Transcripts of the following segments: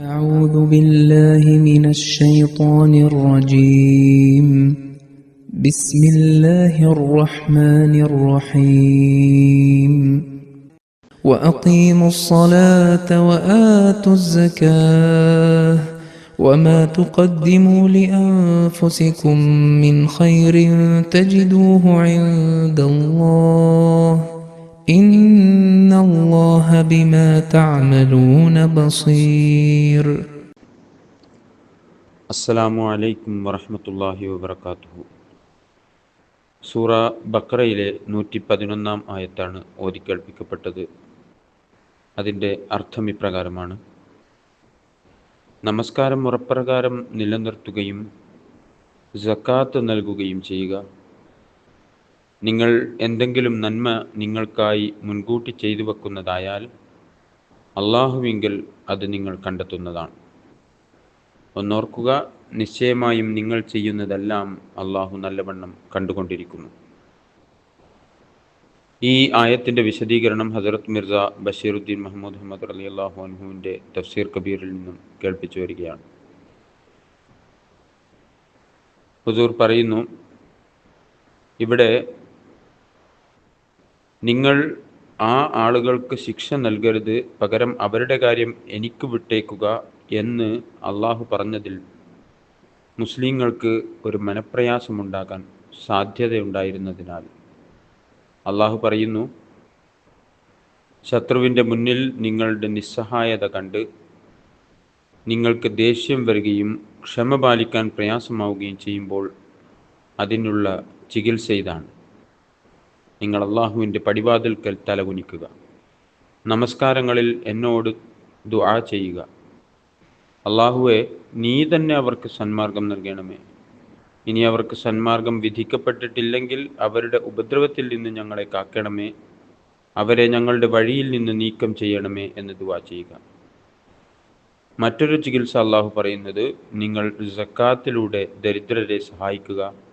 أعوذ بالله من الشيطان الرجيم. بسم الله الرحمن الرحيم. وأقيموا الصلاة وآتوا الزكاة وما تقدموا لأنفسكم من خير تجدوه عند الله. إن الله بما تعملون بصير അസ്സലാമു അലൈക്കും വറഹ്മത്തുള്ളാഹി വബർക്കാത്തുഹു സൂറ ബക്രയിലെ നൂറ്റി പതിനൊന്നാം ആയത്താണ് ഓതിക്കേൾപ്പിക്കപ്പെട്ടത് അതിൻ്റെ അർത്ഥം ഇപ്രകാരമാണ് നമസ്കാരം മുറപ്രകാരം നിലനിർത്തുകയും സക്കാത്ത് നൽകുകയും ചെയ്യുക നിങ്ങൾ എന്തെങ്കിലും നന്മ നിങ്ങൾക്കായി മുൻകൂട്ടി ചെയ്തു വെക്കുന്നതായാൽ അള്ളാഹുവിങ്കിൽ അത് നിങ്ങൾ കണ്ടെത്തുന്നതാണ്. ഒന്നോർക്കുക നിശ്ചയമായും നിങ്ങൾ ചെയ്യുന്നതെല്ലാം അള്ളാഹു നല്ലവണ്ണം കണ്ടുകൊണ്ടിരിക്കുന്നു. ഈ ആയത്തിന്റെ വിശദീകരണം ഹസരത് മിർസ ബഷീറുദ്ദീൻ മുഹമ്മദ് അഹമ്മദ് അലി അള്ളാഹു അൻഹുവിന്റെ തഫ്സീർ കബീറിൽ നിന്നും കേൾപ്പിച്ചു വരികയാണ്. ഹുസൂർ പറയുന്നു ഇവിടെ നിങ്ങൾ ആ ആളുകൾക്ക് ശിക്ഷ നൽകരുത് പകരം അവരുടെ കാര്യം എനിക്ക് വിട്ടേക്കുക എന്ന് അള്ളാഹു പറഞ്ഞതിൽ മുസ്ലിങ്ങൾക്ക് ഒരു മനപ്രയാസമുണ്ടാകാൻ സാധ്യതയുണ്ടായിരുന്നതിനാൽ. അള്ളാഹു പറയുന്നു ശത്രുവിന്റെ മുന്നിൽ നിങ്ങളുടെ നിസ്സഹായത കണ്ട് നിങ്ങൾക്ക് ദേഷ്യം വരികയും ക്ഷമ പാലിക്കാൻ പ്രയാസമാവുകയും ചെയ്യുമ്പോൾ അതിനുള്ള ചികിത്സ ഇതാണ്. നിങ്ങൾ അള്ളാഹുവിന്റെ പടിവാതിൽക്കൽ തലകുനിക്കുക. നമസ്കാരങ്ങളിൽ എന്നോട് ദുആ ചെയ്യുക. അള്ളാഹുവെ നീ തന്നെ അവർക്ക് സന്മാർഗം നൽകണമേ. ഇനി അവർക്ക് സന്മാർഗം വിധിക്കപ്പെട്ടിട്ടില്ലെങ്കിൽ അവരുടെ ഉപദ്രവത്തിൽ നിന്ന് ഞങ്ങളെ കാക്കണമേ. അവരെ ഞങ്ങളുടെ വഴിയിൽ നിന്ന് നീക്കം ചെയ്യണമേ എന്ന് ദുവാ ചെയ്യുക. മറ്റൊരു ചികിത്സ അള്ളാഹു പറയുന്നത് നിങ്ങൾ സക്കാത്തിലൂടെ ദരിദ്രരെ സഹായിക്കുക.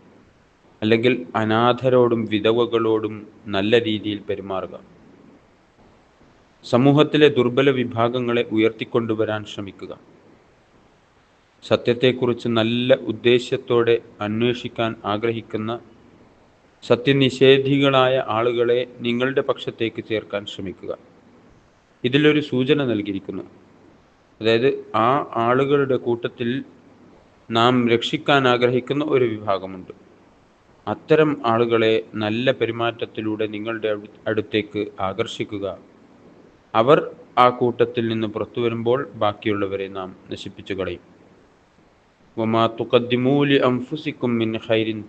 അല്ലെങ്കിൽ അനാഥരോടും വിധവകളോടും നല്ല രീതിയിൽ പെരുമാറുക. സമൂഹത്തിലെ ദുർബല വിഭാഗങ്ങളെ ഉയർത്തിക്കൊണ്ടുവരാൻ ശ്രമിക്കുക. സത്യത്തെക്കുറിച്ച് നല്ല ഉദ്ദേശ്യത്തോടെ അന്വേഷിക്കാൻ ആഗ്രഹിക്കുന്ന സത്യനിഷേധികളായ ആളുകളെ നിങ്ങളുടെ പക്ഷത്തേക്ക് ചേർക്കാൻ ശ്രമിക്കുക. ഇതിലൊരു സൂചന നൽകിയിരിക്കുന്നു. അതായത് ആ ആളുകളുടെ കൂട്ടത്തിൽ നാം രക്ഷിക്കാൻ ആഗ്രഹിക്കുന്ന ഒരു വിഭാഗമുണ്ട്. അത്തരം ആളുകളെ നല്ല പെരുമാറ്റത്തിലൂടെ നിങ്ങളുടെ അടുത്തേക്ക് ആകർഷിക്കുക. അവർ ആ കൂട്ടത്തിൽ നിന്ന് പുറത്തു വരുമ്പോൾ ബാക്കിയുള്ളവരെ നാം നശിപ്പിച്ചു കളയും. വമാ മിൻ ഖൈരിൻ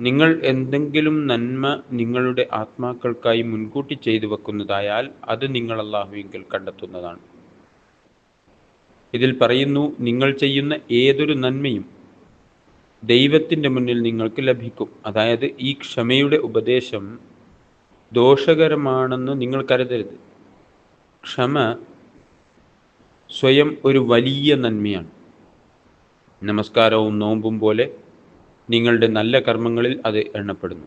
നിങ്ങൾ എന്തെങ്കിലും നന്മ നിങ്ങളുടെ ആത്മാക്കൾക്കായി മുൻകൂട്ടി ചെയ്തു വെക്കുന്നതായാൽ അത് നിങ്ങൾ അള്ളാഹുവിങ്കിൽ കണ്ടെത്തുന്നതാണ്. ഇതിൽ പറയുന്നു നിങ്ങൾ ചെയ്യുന്ന ഏതൊരു നന്മയും ദൈവത്തിന്റെ മുന്നിൽ നിങ്ങൾക്ക് ലഭിക്കും. അതായത് ഈ ക്ഷമയുടെ ഉപദേശം ദോഷകരമാണെന്ന് നിങ്ങൾ കരുതരുത്. ക്ഷമ സ്വയം ഒരു വലിയ നന്മയാണ്. നമസ്കാരവും നോമ്പും പോലെ നിങ്ങളുടെ നല്ല കർമ്മങ്ങളിൽ അത് എണ്ണപ്പെടുന്നു.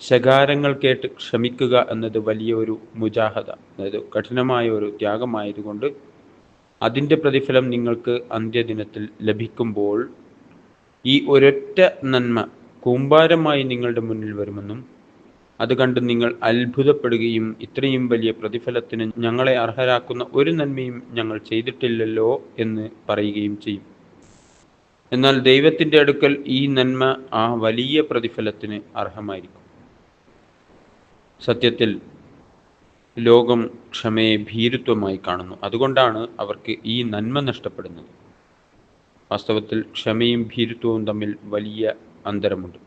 ശകാരങ്ങൾ കേട്ട് ക്ഷമിക്കുക എന്നത് വലിയ ഒരു മുജാഹദ അതായത് കഠിനമായ ഒരു ത്യാഗമായതുകൊണ്ട് അതിന്റെ പ്രതിഫലം നിങ്ങൾക്ക് അന്ത്യദിനത്തിൽ ലഭിക്കുമ്പോൾ ഈ ഒരൊറ്റ നന്മ കൂമ്പാരമായി നിങ്ങളുടെ മുന്നിൽ വരുമെന്നും അത് കണ്ട് നിങ്ങൾ അത്ഭുതപ്പെടുകയും ഇത്രയും വലിയ പ്രതിഫലത്തിന് ഞങ്ങളെ അർഹരാക്കുന്ന ഒരു നന്മയും ഞങ്ങൾ ചെയ്തിട്ടില്ലല്ലോ എന്ന് പറയുകയും ചെയ്യും. എന്നാൽ ദൈവത്തിന്റെ അടുക്കൽ ഈ നന്മ ആ വലിയ പ്രതിഫലത്തിന് അർഹമായിരിക്കും. സത്യത്തിൽ ലോകം ക്ഷമയെ ഭീരുത്വമായി കാണുന്നു. അതുകൊണ്ടാണ് അവർക്ക് ഈ നന്മ നഷ്ടപ്പെടുന്നത്. വാസ്തവത്തിൽ ക്ഷമയും ഭീരുത്വവും തമ്മിൽ വലിയ അന്തരമുണ്ട്.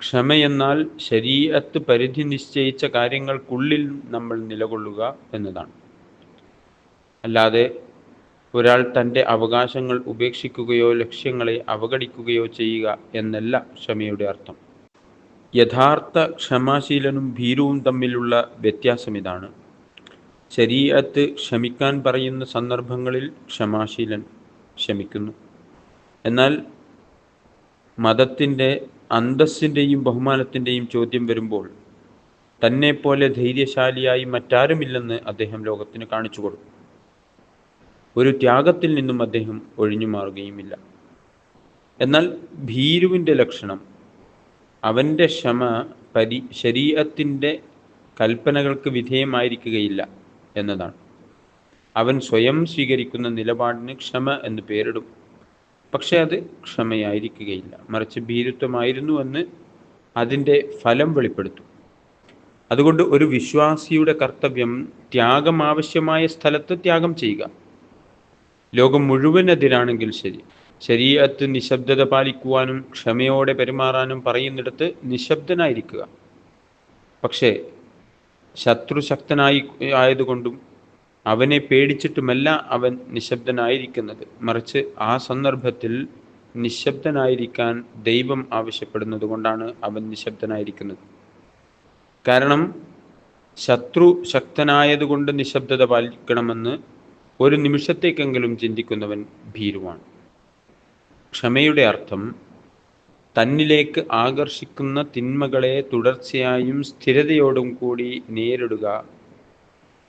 ക്ഷമയെന്നാൽ ശരീരത്ത് പരിധി നിശ്ചയിച്ച കാര്യങ്ങൾക്കുള്ളിൽ നമ്മൾ നിലകൊള്ളുക എന്നതാണ്. അല്ലാതെ ഒരാൾ തന്റെ അവകാശങ്ങൾ ഉപേക്ഷിക്കുകയോ ലക്ഷ്യങ്ങളെ അവഗണിക്കുകയോ ചെയ്യുക എന്നല്ല ക്ഷമയുടെ അർത്ഥം. യഥാർത്ഥ ക്ഷമാശീലനും ഭീരുവും തമ്മിലുള്ള വ്യത്യാസം ഇതാണ്. ശരീരത്ത് ക്ഷമിക്കാൻ പറയുന്ന സന്ദർഭങ്ങളിൽ ക്ഷമാശീലൻ ക്ഷമിക്കുന്നു. എന്നാൽ മതത്തിന്റെ അന്തസ്സിന്റെയും ബഹുമാനത്തിന്റെയും ചോദ്യം വരുമ്പോൾ തന്നെ പോലെ ധൈര്യശാലിയായി മറ്റാരുമില്ലെന്ന് അദ്ദേഹം ലോകത്തിന് കാണിച്ചു കൊടുക്കും. ഒരു ത്യാഗത്തിൽ നിന്നും അദ്ദേഹം ഒഴിഞ്ഞു മാറുകയുമില്ല. എന്നാൽ ഭീരുവിന്റെ ലക്ഷണം അവന്റെ ക്ഷമ പരി ശരീരത്തിന്റെ കൽപ്പനകൾക്ക് വിധേയമായിരിക്കുകയില്ല എന്നതാണ്. അവൻ സ്വയം സ്വീകരിക്കുന്ന നിലപാടിന് ക്ഷമ എന്ന് പേരിടും. പക്ഷേ അത് ക്ഷമയായിരിക്കുകയില്ല. മറിച്ച് ഭീരുത്വമായിരുന്നുവെന്ന് അതിന്റെ ഫലം വെളിപ്പെടുത്തും. അതുകൊണ്ട് ഒരു വിശ്വാസിയുടെ കർത്തവ്യം ത്യാഗം ആവശ്യമായ സ്ഥലത്ത് ത്യാഗം ചെയ്യുക. ലോകം മുഴുവൻ എതിരാണെങ്കിൽ ശരി. ശരീരത്ത് നിശബ്ദത പാലിക്കുവാനും ക്ഷമയോടെ പെരുമാറാനും പറയുന്നിടത്ത് നിശബ്ദനായിരിക്കുക. പക്ഷേ ശത്രു ശക്തനായി ആയതുകൊണ്ടും അവനെ പേടിച്ചിട്ടുമല്ല അവൻ നിശബ്ദനായിരിക്കുന്നത്. മറിച്ച് ആ സന്ദർഭത്തിൽ നിശബ്ദനായിരിക്കാൻ ദൈവം ആവശ്യപ്പെടുന്നത് കൊണ്ടാണ് അവൻ നിശബ്ദനായിരിക്കുന്നത്. കാരണം ശത്രു ശക്തനായതുകൊണ്ട് നിശബ്ദത പാലിക്കണമെന്ന് ഒരു നിമിഷത്തേക്കെങ്കിലും ചിന്തിക്കുന്നവൻ ഭീരുവാണ്. ക്ഷമയുടെ അർത്ഥം തന്നിലേക്ക് ആകർഷിക്കുന്ന തിന്മകളെ തുടർച്ചയായും സ്ഥിരതയോടും കൂടി നേരിടുക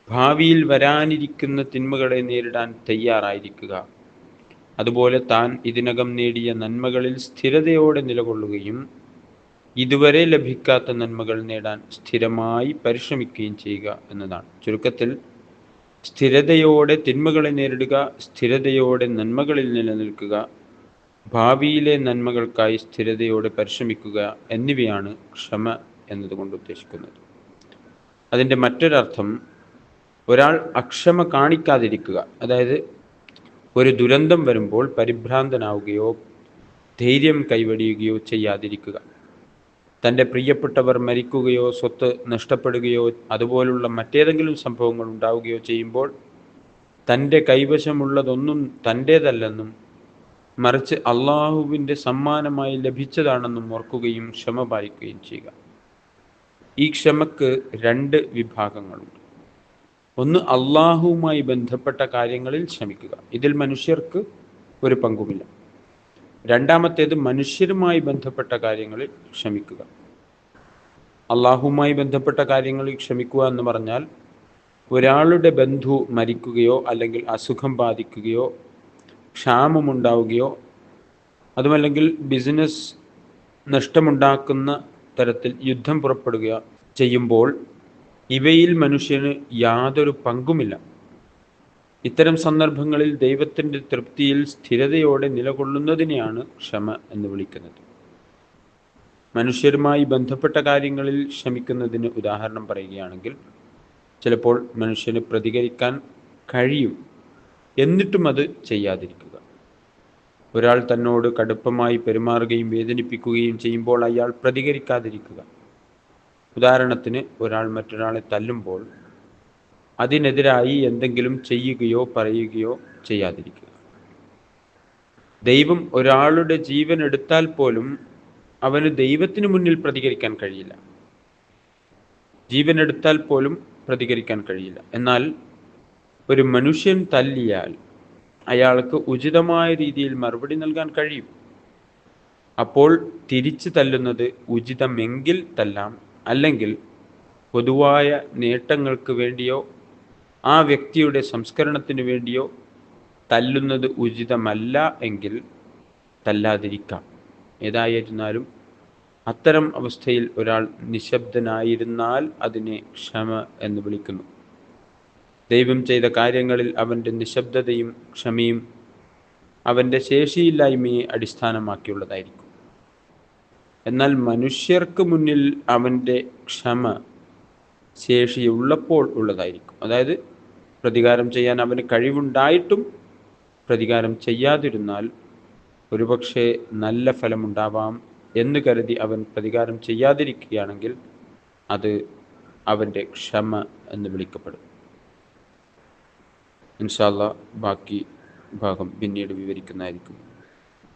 ഭാവിയിൽ വരാനിരിക്കുന്ന തിന്മകളെ നേരിടാൻ തയ്യാറായിരിക്കുക. അതുപോലെ താൻ ഇതിനകം നേടിയ നന്മകളിൽ സ്ഥിരതയോടെ നിലകൊള്ളുകയും ഇതുവരെ ലഭിക്കാത്ത നന്മകൾ നേടാൻ സ്ഥിരമായി പരിശ്രമിക്കുകയും ചെയ്യുക എന്നതാണ്. ചുരുക്കത്തിൽ സ്ഥിരതയോടെ തിന്മകളെ നേരിടുക സ്ഥിരതയോടെ നന്മകളിൽ നിലനിൽക്കുക ഭാവിയിലെ നന്മകൾക്കായി സ്ഥിരതയോടെ പരിശ്രമിക്കുക എന്നിവയാണ് ക്ഷമ എന്നതുകൊണ്ട് ഉദ്ദേശിക്കുന്നത്. അതിന്റെ മറ്റൊരർത്ഥം ഒരാൾ അക്ഷമ കാണിക്കാതിരിക്കുക. അതായത് ഒരു ദുരന്തം വരുമ്പോൾ പരിഭ്രാന്തനാവുകയോ ധൈര്യം കൈവടിയുകയോ ചെയ്യാതിരിക്കുക. തന്റെ പ്രിയപ്പെട്ടവർ മരിക്കുകയോ സ്വത്ത് നഷ്ടപ്പെടുകയോ അതുപോലുള്ള മറ്റേതെങ്കിലും സംഭവങ്ങൾ ഉണ്ടാവുകയോ ചെയ്യുമ്പോൾ തന്റെ കൈവശമുള്ളതൊന്നും തന്റേതല്ലെന്നും മറിച്ച് അള്ളാഹുവിന്റെ സമ്മാനമായി ലഭിച്ചതാണെന്നും ഓർക്കുകയും ക്ഷമ പാലിക്കുകയും ചെയ്യുക. ഈ ക്ഷമക്ക് രണ്ട് വിഭാഗങ്ങളുണ്ട്. ഒന്ന് അള്ളാഹുവുമായി ബന്ധപ്പെട്ട കാര്യങ്ങളിൽ ശ്രമിക്കുക. ഇതിൽ മനുഷ്യർക്ക് ഒരു പങ്കുമില്ല. രണ്ടാമത്തേത് മനുഷ്യരുമായി ബന്ധപ്പെട്ട കാര്യങ്ങളിൽ ക്ഷമിക്കുക അള്ളാഹുമായി ബന്ധപ്പെട്ട കാര്യങ്ങളിൽ ക്ഷമിക്കുക എന്ന് പറഞ്ഞാൽ ഒരാളുടെ ബന്ധു മരിക്കുകയോ അല്ലെങ്കിൽ അസുഖം ബാധിക്കുകയോ ക്ഷാമമുണ്ടാവുകയോ അതുമല്ലെങ്കിൽ ബിസിനസ് നഷ്ടമുണ്ടാക്കുന്ന തരത്തിൽ യുദ്ധം പുറപ്പെടുകയോ ചെയ്യുമ്പോൾ ഇവയിൽ മനുഷ്യന് യാതൊരു പങ്കുമില്ല. ഇത്തരം സന്ദർഭങ്ങളിൽ ദൈവത്തിന്റെ തൃപ്തിയിൽ സ്ഥിരതയോടെ നിലകൊള്ളുന്നതിനെയാണ് ക്ഷമ എന്ന് വിളിക്കുന്നത്. മനുഷ്യരുമായി ബന്ധപ്പെട്ട കാര്യങ്ങളിൽ ക്ഷമിക്കുന്നതിന് ഉദാഹരണം പറയുകയാണെങ്കിൽ ചിലപ്പോൾ മനുഷ്യന് പ്രതികരിക്കാൻ കഴിയും എന്നിട്ടും അത് ചെയ്യാതിരിക്കുക. ഒരാൾ തന്നോട് കടുപ്പമായി പെരുമാറുകയും വേദനിപ്പിക്കുകയും ചെയ്യുമ്പോൾ അയാൾ പ്രതികരിക്കാതിരിക്കുക. ഉദാഹരണത്തിന് ഒരാൾ മറ്റൊരാളെ തല്ലുമ്പോൾ അതിനെതിരായി എന്തെങ്കിലും ചെയ്യുകയോ പറയുകയോ ചെയ്യാതിരിക്കുക. ദൈവം ഒരാളുടെ ജീവൻ എടുത്താൽ പോലും അവന് ദൈവത്തിന് മുന്നിൽ പ്രതികരിക്കാൻ കഴിയില്ല. ജീവൻ എടുത്താൽ പോലും പ്രതികരിക്കാൻ കഴിയില്ല. എന്നാൽ ഒരു മനുഷ്യൻ തല്ലിയാൽ അയാൾക്ക് ഉചിതമായ രീതിയിൽ മറുപടി നൽകാൻ കഴിയും. അപ്പോൾ തിരിച്ചു തല്ലുന്നത് ഉചിതമെങ്കിൽ തല്ലാം അല്ലെങ്കിൽ പൊതുവായ നേട്ടങ്ങൾക്ക് വേണ്ടിയോ ആ വ്യക്തിയുടെ സംസ്കരണത്തിന് വേണ്ടിയോ തല്ലുന്നത് ഉചിതമല്ല എങ്കിൽ തല്ലാതിരിക്കാം. ഏതായിരുന്നാലും അത്തരം അവസ്ഥയിൽ ഒരാൾ നിശബ്ദനായിരുന്നാൽ അതിനെ ക്ഷമ എന്ന് വിളിക്കുന്നു. ദൈവം ചെയ്ത കാര്യങ്ങളിൽ അവന്റെ നിശബ്ദതയും ക്ഷമയും അവന്റെ ശേഷിയില്ലായ്മയെ അടിസ്ഥാനമാക്കിയുള്ളതായിരിക്കും. എന്നാൽ മനുഷ്യർക്ക് മുന്നിൽ അവന്റെ ക്ഷമ ശേഷിയുള്ളപ്പോൾ ഉള്ളതായിരിക്കും. അതായത് പ്രതികാരം ചെയ്യാൻ അവന് കഴിവുണ്ടായിട്ടും പ്രതികാരം ചെയ്യാതിരുന്നാൽ ഒരുപക്ഷെ നല്ല ഫലമുണ്ടാവാം എന്ന് കരുതി അവൻ പ്രതികാരം ചെയ്യാതിരിക്കുകയാണെങ്കിൽ അത് അവന്റെ ക്ഷമ എന്ന് വിളിക്കപ്പെടും. ഇൻഷാല്ല ബാക്കി ഭാഗം പിന്നീട് വിവരിക്കുന്നതായിരിക്കും.